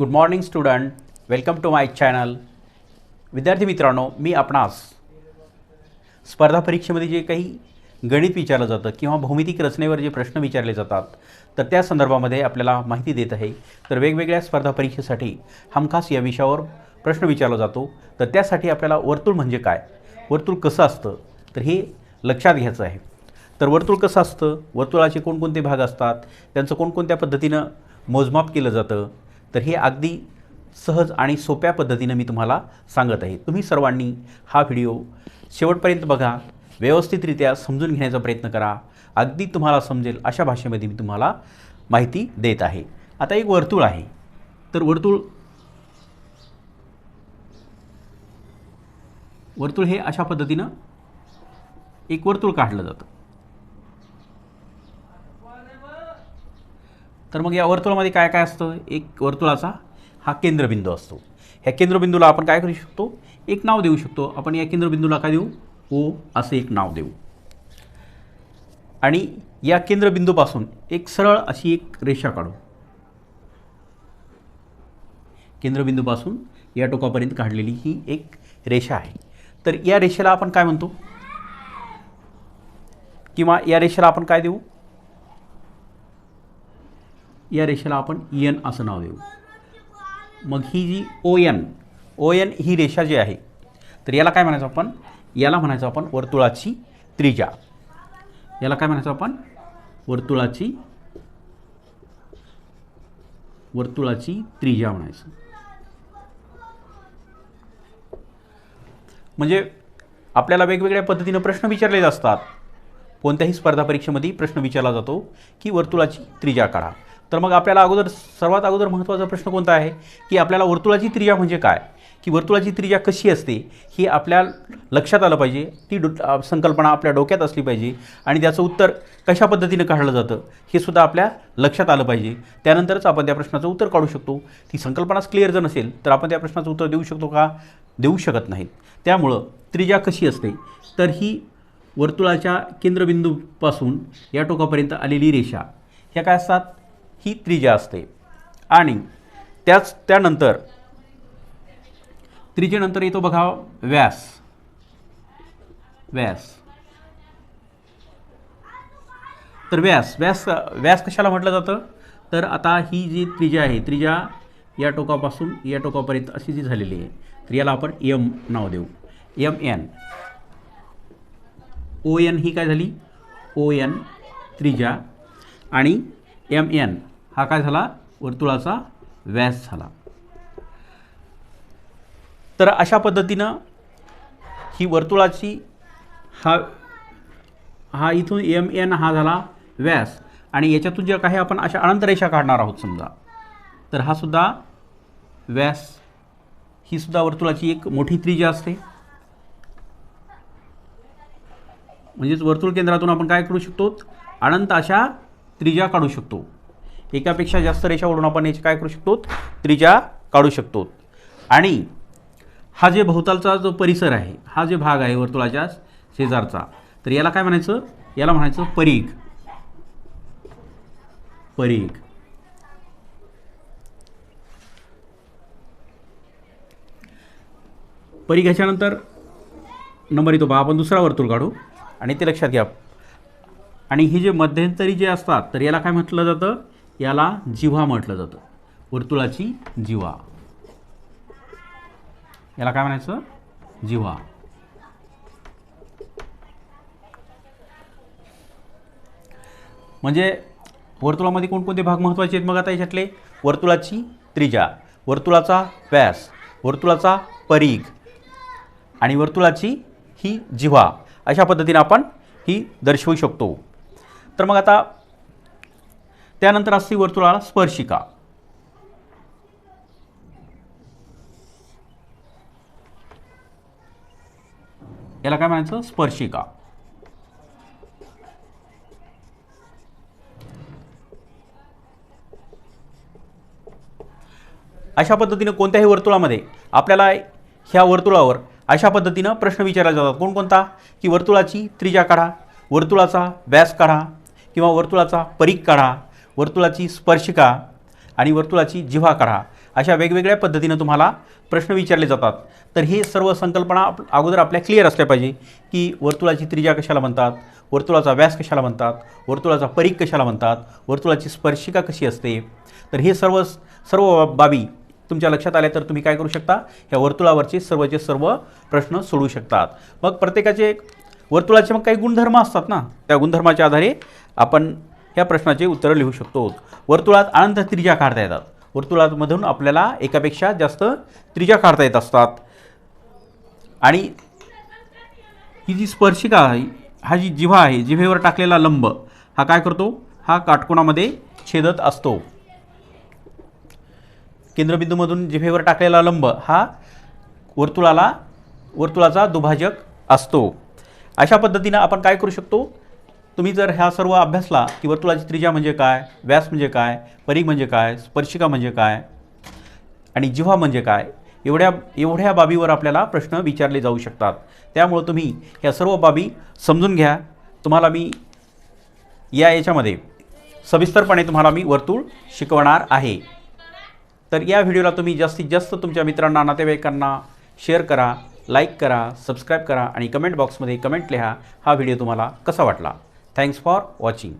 Good morning student welcome to my channel विद्यार्थी मित्रांनो मी आपणास स्पर्धा परीक्षेमध्ये जे काही गणित विचारलं जातं किंवा भौमितिक रचनेवर जे प्रश्न विचारले जातात तर त्या संदर्भामध्ये आपल्याला माहिती देत आहे. तर वेगवेगळ्या स्पर्धा परीक्षेसाठी हमखास या विषयावर प्रश्न विचारला जातो. तर त्यासाठी आपल्याला वर्तुळ म्हणजे काय? वर्तुळ कसं असतं? तर हे लक्षात घ्यायचं आहे. तर वर्तुळ कसं असतं? वर्तुळाचे कोणकोणते भाग असतात? त्यांचं कोणकोणत्या पद्धतीनं मोजमाप केलं जातं? तर हे अगदी सहज आणि सोप्या पद्धतीनं मी तुम्हाला सांगत आहे. तुम्ही सर्वांनी हा व्हिडिओ शेवटपर्यंत बघा. व्यवस्थितरित्या समजून घेण्याचा प्रयत्न करा. अगदी तुम्हाला समजेल अशा भाषेमध्ये मी तुम्हाला माहिती देत आहे. आता एक वर्तुळ आहे. तर वर्तुळ वर्तुळ हे अशा पद्धतीनं एक वर्तुळ काढलं जातं. तर मग या वर्तुळामध्ये काय काय असतं? एक वर्तुळाचा हा केंद्रबिंदू असतो. ह्या केंद्रबिंदूला आपण काय करू शकतो? एक नाव देऊ शकतो. आपण या केंद्रबिंदूला काय देऊ? ओ असं एक नाव देऊ. आणि या केंद्रबिंदूपासून एक सरळ अशी एक रेषा काढू. केंद्रबिंदूपासून या टोकापर्यंत काढलेली ही एक रेषा आहे. तर या रेषेला आपण काय म्हणतो? किंवा या रेषेला आपण काय देऊ? या रेषेला आपण एन असं नाव देऊ. मग ही जी ओ एन ओ एन ही रेषा जी आहे तर याला काय म्हणायचं आपण? याला म्हणायचं आपण वर्तुळाची त्रिजा. याला काय म्हणायचं आपण? वर्तुळाची वर्तुळाची त्रिजा म्हणायचं. म्हणजे आपल्याला वेगवेगळ्या पद्धतीनं प्रश्न विचारले असतात. कोणत्याही स्पर्धा परीक्षेमध्ये प्रश्न विचारला जातो की वर्तुळाची त्रिजा काढा. तर मग आपल्याला अगोदर सर्वात अगोदर महत्त्वाचा प्रश्न कोणता आहे? की आपल्याला वर्तुळाची त्रिज्या म्हणजे काय? की वर्तुळाची त्रिज्या कशी असते? ही आपल्या लक्षात आलं पाहिजे. ती डो संकल्पना आपल्या डोक्यात असली पाहिजे. आणि त्याचं उत्तर कशा पद्धतीनं काढलं जातं हे सुद्धा आपल्या लक्षात आलं पाहिजे. त्यानंतरच आपण त्या प्रश्नाचं उत्तर काढू शकतो. ती संकल्पनाच क्लिअर जर नसेल तर आपण त्या प्रश्नाचं उत्तर देऊ शकतो का? देऊ शकत नाहीत त्यामुळं त्रिज्या कशी असते? तर ही वर्तुळाच्या केंद्रबिंदूपासून या टोकापर्यंत आलेली रेषा ह्या काय असतात? ही त्रिज्या असते. आणि त्याच त्यानंतर त्रिजेनंतर येतो बघा व्यास. व्यास. तर व्यास व्यास व्यास कशाला म्हटलं जातं? तर आता ही जी त्रिजा आहे त्रिजा या टोकापासून या टोकापर्यंत अशी जी झालेली आहे तर याला आपण यम नाव देऊ. M N. ओ एन ही काय झाली? ओ एन त्रिजा. आणि एम एन हा काय झाला? वर्तुळाचा व्यास झाला. तर अशा पद्धतीनं ही वर्तुळाची हा हा इथून एम एन हा झाला व्यास. आणि याच्यातून जे काही आपण अशा अनंत रेषा काढणार आहोत समजा तर हा सुद्धा व्यास ही सुद्धा वर्तुळाची एक मोठी त्रिजा असते. म्हणजेच वर्तुळ केंद्रातून आपण काय करू शकतो? अनंत अशा त्रिज्या काढू शकतो. एकापेक्षा जास्त रेषावरून आपण याची काय करू शकतो? त्रिज्या काढू शकतो. आणि हा जे भोवतालचा जो परिसर आहे हा जे भाग आहे वर्तुळाच्या शेजारचा तर याला काय म्हणायचं? याला म्हणायचं परीघ. परीघ. परीघ ह्याच्यानंतर नंबर येतो बा. आपण दुसरा वर्तुळ काढू. आणि ते लक्षात घ्या. आणि ही जे मध्यंतरी जे असतात तर याला काय म्हटलं जातं? याला जिव्हा म्हटलं जातं. वर्तुळाची जिव्हा. याला काय म्हणायचं? जिव्हा. म्हणजे वर्तुळामध्ये कोणकोणते भाग महत्त्वाचे आहेत मग आता याच्यातले? वर्तुळाची त्रिजा वर्तुळाचा व्यास वर्तुळाचा परीघ आणि वर्तुळाची ही जिव्हा. अशा पद्धतीने आपण ही दर्शवू शकतो. तर मग आता त्यानंतर असते वर्तुळाला स्पर्शिका. याला काय म्हणायचं? स्पर्शिका. अशा पद्धतीनं कोणत्याही वर्तुळामध्ये आपल्याला ह्या वर्तुळावर अशा पद्धतीनं प्रश्न विचारले जातात. कोणकोणता? की वर्तुळाची त्रिजा काढा वर्तुळाचा व्यास काढा किंवा वर्तुळाचा परीक काढा वर्तुळाची स्पर्शिका आणि वर्तुळाची जिव्हा काढा. अशा वेगवेगळ्या पद्धतीनं तुम्हाला प्रश्न विचारले जातात. तर हे सर्व संकल्पना आप अगोदर आपल्या क्लिअर असल्या पाहिजे की वर्तुळाची त्रिज्या कशाला म्हणतात वर्तुळाचा व्यास कशाला म्हणतात वर्तुळाचा परीक कशाला म्हणतात वर्तुळाची स्पर्शिका कशी असते? तर हे सर्व सर्व बाबी तुमच्या लक्षात आल्या तर तुम्ही काय करू शकता? या वर्तुळावरचे सर्वचे सर्व प्रश्न सोडवू शकतात. मग प्रत्येकाचे वर्तुळाचे मग काही गुणधर्म असतात ना त्या गुणधर्माच्या आधारे आपण ह्या प्रश्नाचे उत्तरं लिहू शकतो. वर्तुळात अनंत त्रिज्या काढता येतात. वर्तुळामधून आपल्याला एकापेक्षा जास्त त्रिज्या काढता येत असतात. आणि ही जी स्पर्शिका आहे हा जी जिव्हा आहे जिव्हेवर टाकलेला लंब हा काय करतो? हा काटकोणामध्ये छेदत असतो. केंद्रबिंदूमधून जिभेवर टाकलेला लंब हा वर्तुळाला वर्तुळाचा दुभाजक असतो. अशा पद्धतीनं आपण काय करू शकतो? तुम्ही जर ह्या सर्व अभ्यासला की वर्तुळाची त्रिजा म्हणजे काय व्यास म्हणजे काय परीघ म्हणजे काय स्पर्शिका म्हणजे काय आणि जिव्हा म्हणजे काय एवढ्या एवढ्या बाबीवर आपल्याला प्रश्न विचारले जाऊ शकतात. त्यामुळं तुम्ही ह्या सर्व बाबी समजून घ्या. तुम्हाला मी या याच्यामध्ये सविस्तरपणे तुम्हाला मी वर्तुळ शिकवणार आहे. तर या व्हिडिओला तुम्ही जास्तीत जास्त तुमच्या मित्रांना नातेवाईकांना शेअर करा. लाईक करा सबस्क्राईब करा आणि कमेंट बॉक्समध्ये कमेंट लिहा हा व्हिडिओ तुम्हाला कसा वाटला. Thanks for watching.